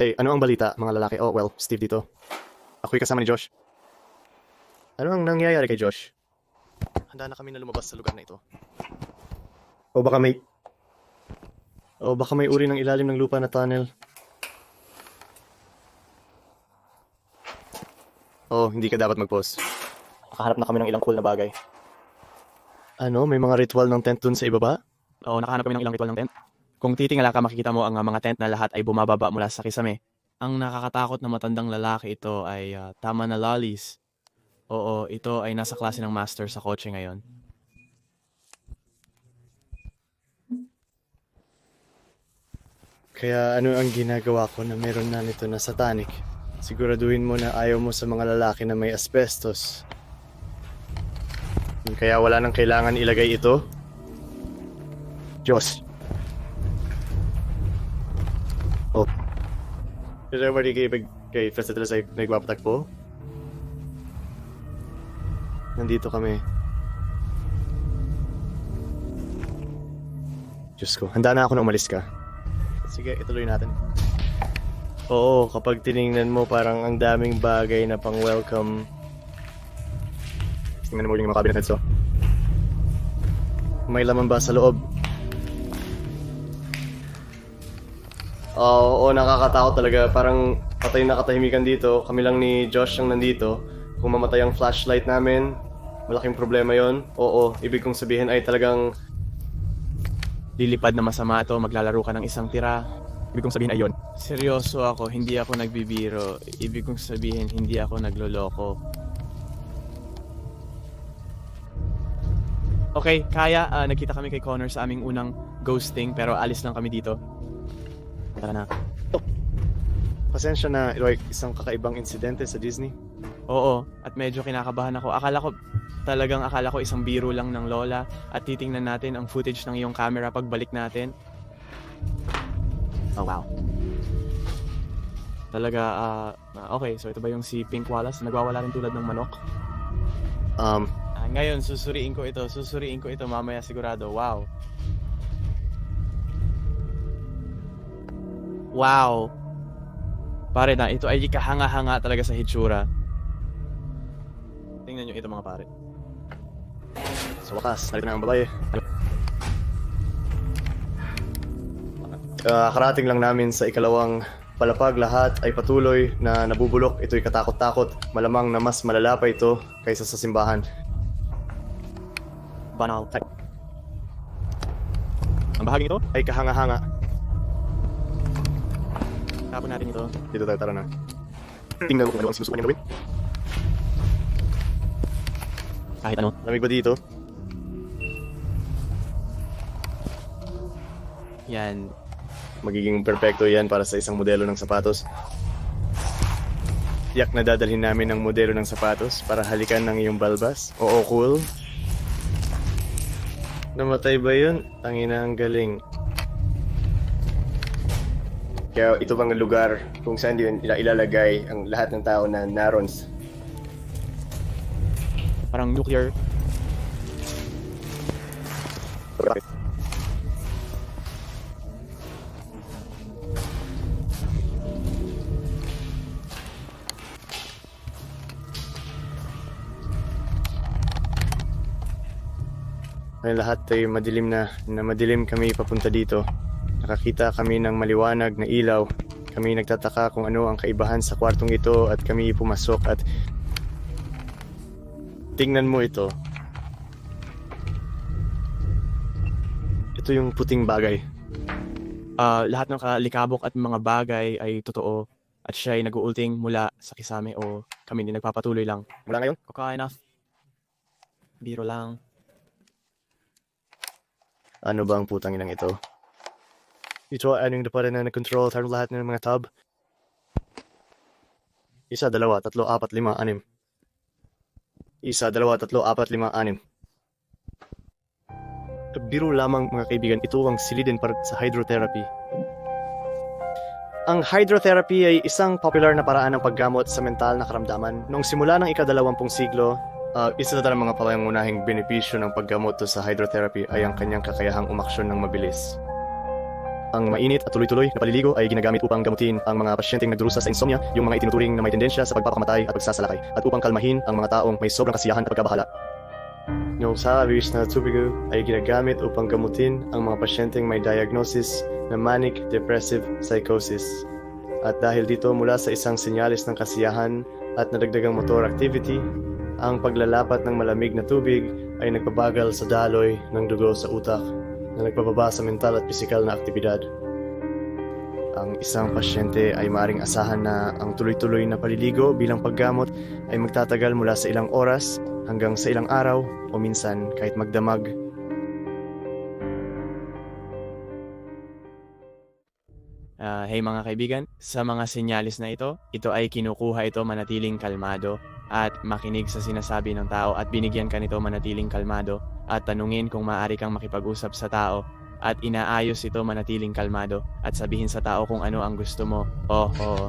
Hey, ano ang balita, mga lalaki? Oh, well, Steve dito. Ako'y kasama ni Josh. Ano ang nangyayari kay Josh? Handa na kami na lumabas sa lugar na ito. O baka may... O baka may uri ng ilalim ng lupa na tunnel. Oh, hindi ka dapat mag-post. Nakaharap na kami ng ilang cool na bagay. Ano? May mga ritual ng tent dun sa ibaba? Oo, nakahanap kami ng ilang ritual ng tent. Kung titingala ka, makikita mo ang uh, mga tent na lahat ay bumababa mula sa kisame. Ang nakakatakot na matandang lalaki ito ay uh, tama na lollies. Oo, ito ay nasa klase ng master sa kotse ngayon. Kaya ano ang ginagawa ko na meron na nito na satanic? Siguraduhin mo na ayaw mo sa mga lalaki na may asbestos. Kaya wala nang kailangan ilagay ito? Diyos. Is everybody kay, kay President ay nagpapatakbo? Nandito kami. Diyos ko, handa na ako na umalis ka. Sige, ituloy natin. Oo, kapag tiningnan mo parang ang daming bagay na pang welcome. Tingnan mo yung mga cabinet heads, oh. May laman ba sa loob? Oo, oo, nakakatakot talaga. Parang patay na katahimikan dito. Kami lang ni Josh ang nandito. Kung mamatay ang flashlight namin, malaking problema yon. Oo, ibig kong sabihin ay talagang Lilipad na masama ito, maglalaro ka ng isang tira. Ibig kong sabihin ay yun. Seryoso ako, hindi ako nagbibiro. Ibig kong sabihin, hindi ako nagloloko. Okay, kaya ah, nagkita kami kay Connor sa aming unang ghosting pero alis lang kami dito. Tara na. pasensya na ay isang kakaibang insidente sa Disney. Oo, at medyo kinakabahan ako. Akala ko, talagang akala ko isang biro lang ng lola at titingnan natin ang footage ng iyong camera pagbalik natin. Oh, wow. Talaga, ah, ah, okay, so ito ba yung si Pink Wallace? Nagwawala rin tulad ng manok? Um, Ah, ngayon, susuriin ko ito, susuriin ko ito mamaya sigurado. Wow. Wow. Pare na, ito ay kahanga-hanga talaga sa hitsura. Tingnan nyo ito mga pare. sa wakas, narito na ang babae. Ah, karating lang namin sa ikalawang palapag lahat ay patuloy na nabubulok. Ito'y katakot-takot. Malamang na mas malala pa ito kaysa sa simbahan. Banal. Ang bahaging ito, Ay kahanga-hanga. Tapon natin ito. Dito tayo, tara na. Tingnan mo kung ano ang sinusukan niya gawin. Kahit ano. Lamig ba dito? Yan. Magiging perfecto yan para sa isang modelo ng sapatos. Tiyak na dadalhin namin ang modelo ng sapatos para halikan ng iyong balbas. Oo, cool. Namatay ba yun? Tangina ang galing. Kaya ito bang lugar kung saan yun ila- ilalagay ang lahat ng tao na naroon s- Parang nuclear. Ay lahat ay madilim na, na madilim kami papunta dito. Nakakita kami ng maliwanag na ilaw. Kami nagtataka kung ano ang kaibahan sa kwartong ito at kami pumasok at tingnan mo ito. Ito yung puting bagay. Ah, lahat ng kalikabok at mga bagay ay totoo. At siya ay nag-uulting mula sa kisame o kami din nagpapatuloy lang. Mula ngayon, Okay enough. Biro lang. ano ba ang putang inang ito? Ito ay anong pa rin na nag-control sa lahat ng mga tab. Isa, dalawa, tatlo, apat, lima, anim. Isa, dalawa, tatlo, apat, lima, anim. Biro lamang mga kaibigan, ito ang silidin para sa hydrotherapy. Ang hydrotherapy ay isang popular na paraan ng paggamot sa mental na karamdaman. Noong simula ng ikadalawampung siglo, ah, isa sa mga pangunahing benepisyo ng paggamot to sa hydrotherapy ay ang kanyang kakayahang umaksyon ng mabilis. Ang mainit at tuloy-tuloy na paliligo ay ginagamit upang gamutin ang mga pasyenteng nagdurusa sa insomnia, yung mga itinuturing na may tendensya sa pagpapakamatay at pagsasalakay, at upang kalmahin ang mga taong may sobrang kasiyahan at pagkabahala. Yung sabis na tubig ay ginagamit upang gamutin ang mga pasyenteng may diagnosis na manic depressive psychosis. At dahil dito mula sa isang sinyalis ng kasiyahan at nadagdagang motor activity, ang paglalapat ng malamig na tubig ay nagpabagal sa daloy ng dugo sa utak na nagpababa sa mental at pisikal na aktibidad. Ang isang pasyente ay maring asahan na ang tuloy-tuloy na paliligo bilang paggamot ay magtatagal mula sa ilang oras hanggang sa ilang araw o minsan kahit magdamag. Hey mga kaibigan, sa mga senyalis na ito, ito ay kinukuha ito manatiling kalmado at makinig sa sinasabi ng tao at binigyan ka nito manatiling kalmado at tanungin kung maaari kang makipag-usap sa tao at inaayos ito manatiling kalmado at sabihin sa tao kung ano ang gusto mo. Oh, oo.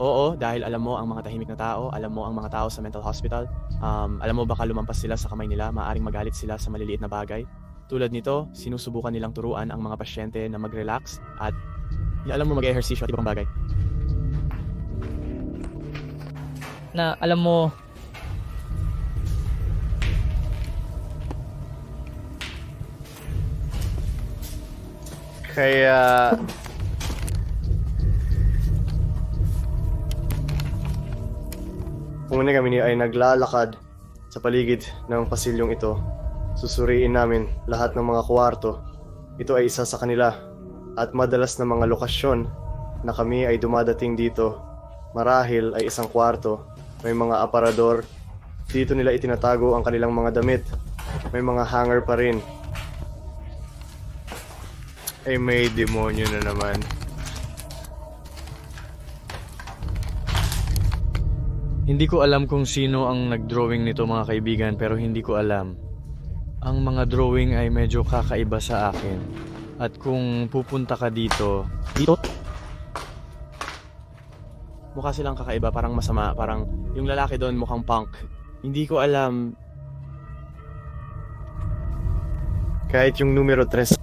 Oo, dahil alam mo ang mga tahimik na tao, alam mo ang mga tao sa mental hospital, um, alam mo baka lumampas sila sa kamay nila, maaring magalit sila sa maliliit na bagay. Tulad nito, sinusubukan nilang turuan ang mga pasyente na mag-relax at alam mo mag-ehersisyo at ibang bagay. na alam mo Kaya... Una kami ni ay naglalakad sa paligid ng pasilyong ito. Susuriin namin lahat ng mga kwarto. Ito ay isa sa kanila at madalas na mga lokasyon na kami ay dumadating dito. Marahil ay isang kwarto. May mga aparador. Dito nila itinatago ang kanilang mga damit. May mga hanger pa rin. Ay may demonyo na naman. Hindi ko alam kung sino ang nag-drawing nito mga kaibigan pero hindi ko alam. Ang mga drawing ay medyo kakaiba sa akin. At kung pupunta ka dito, Dito? Mukha silang kakaiba, parang masama, parang yung lalaki doon mukhang punk. Hindi ko alam, Kahit yung numero 3.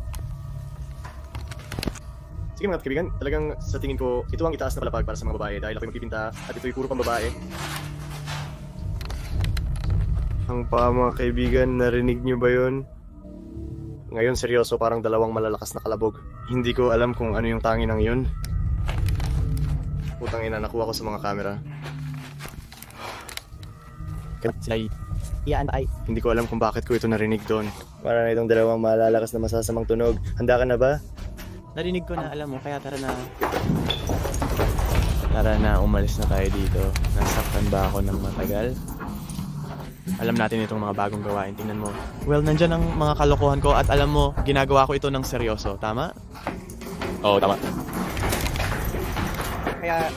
Sige mga kaibigan, talagang sa tingin ko, ito ang itaas na palapag para sa mga babae dahil ako'y magpipinta at ito'y puro pang babae. Ang pa mga kaibigan, narinig niyo ba yon? Ngayon seryoso parang dalawang malalakas na kalabog. Hindi ko alam kung ano yung tangi ng yun. Putang ina, nakuha ko sa mga camera. ay iyaan ay Hindi ko alam kung bakit ko ito narinig doon. Para na itong dalawang malalakas na masasamang tunog. Handa ka na ba? Narinig ko na, alam mo, kaya tara na. Tara na, umalis na tayo dito. Nasaktan ba ako ng matagal? Alam natin itong mga bagong gawain, tingnan mo. Well, nandyan ang mga kalokohan ko at alam mo, ginagawa ko ito ng seryoso, tama? Oo, tama. Kaya...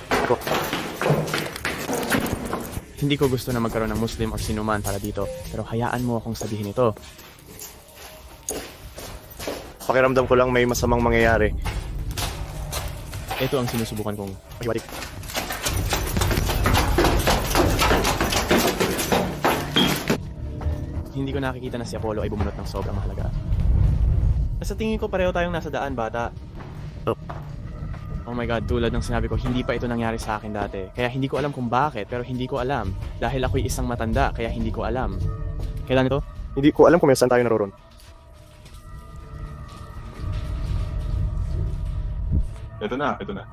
Hindi ko gusto na magkaroon ng Muslim o sinuman para dito, pero hayaan mo akong sabihin ito. Pakiramdam ko lang may masamang mangyayari. Ito ang sinusubukan kong pahiwatig. Ko nakikita na si Apollo ay bumunot ng sobrang mahalaga. Sa tingin ko pareho tayong nasa daan, bata. Oh. Oh my god, tulad ng sinabi ko, hindi pa ito nangyari sa akin dati. Kaya hindi ko alam kung bakit, pero hindi ko alam. Dahil ako'y isang matanda, kaya hindi ko alam. Kailan ito? Hindi ko alam kung saan tayo naroon. Ito na, ito na.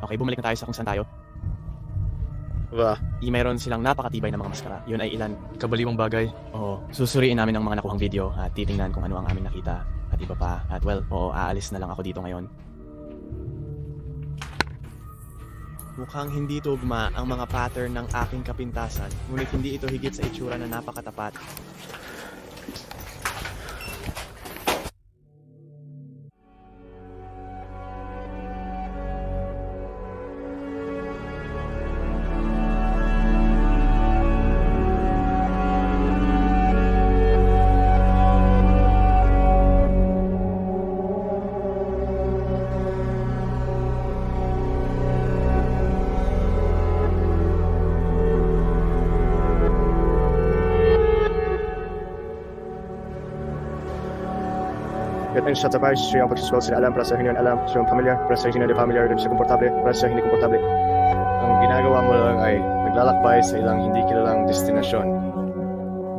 Okay, bumalik na tayo sa kung saan tayo. Ba, I meron silang napakatibay na mga maskara. Yun ay ilan. kabaliwang bagay. Oo, susuriin namin ang mga nakuhang video at titingnan kung ano ang amin nakita at iba pa. At well, oo, aalis na lang ako dito ngayon. Mukhang hindi tugma ang mga pattern ng aking kapintasan, ngunit hindi ito higit sa itsura na napakatapat. Depende siya sa Paris, siya ang pagsusugal sila alam, para sa hindi alam, siya ang pamilya, para sa hindi pamilya, rin siya komportable, para sa hindi komportable. Ang ginagawa mo lang ay naglalakbay sa ilang hindi kilalang destinasyon.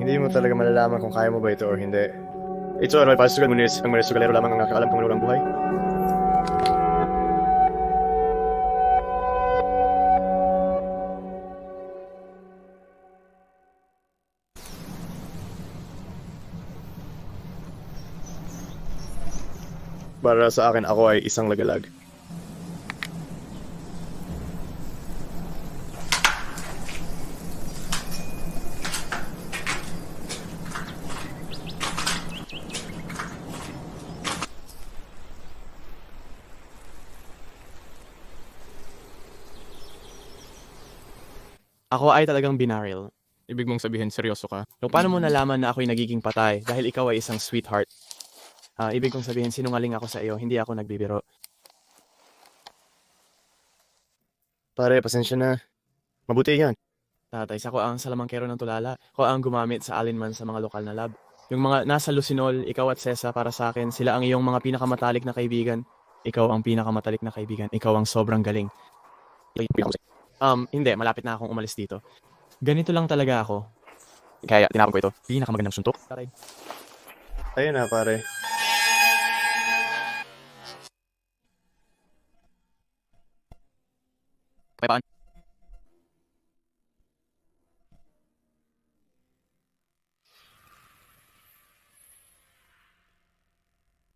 Hindi mo talaga malalaman kung kaya mo ba ito o hindi. Ito ang may pasugal, ngunit ang mga sugalero lamang ang nakakaalam kung ano ang buhay. Para sa akin, ako ay isang lagalag. Ako ay talagang binaril. Ibig mong sabihin, seryoso ka? So, paano mo nalaman na ako'y nagiging patay dahil ikaw ay isang sweetheart? Ah, ibig kong sabihin, sinungaling ako sa iyo, hindi ako nagbibiro. Pare, pasensya na. Mabuti yan. Tatay, sa ko ang salamangkero ng tulala. Ko ang gumamit sa alinman sa mga lokal na lab. Yung mga nasa Lucinol, ikaw at Cesa para sa akin, sila ang iyong mga pinakamatalik na kaibigan. Ikaw ang pinakamatalik na kaibigan. Ikaw ang sobrang galing. Um, hindi, malapit na akong umalis dito. Ganito lang talaga ako. Kaya tinapon ko ito. Pinakamagandang suntok. Tatay. Ayun na, pare. May paan?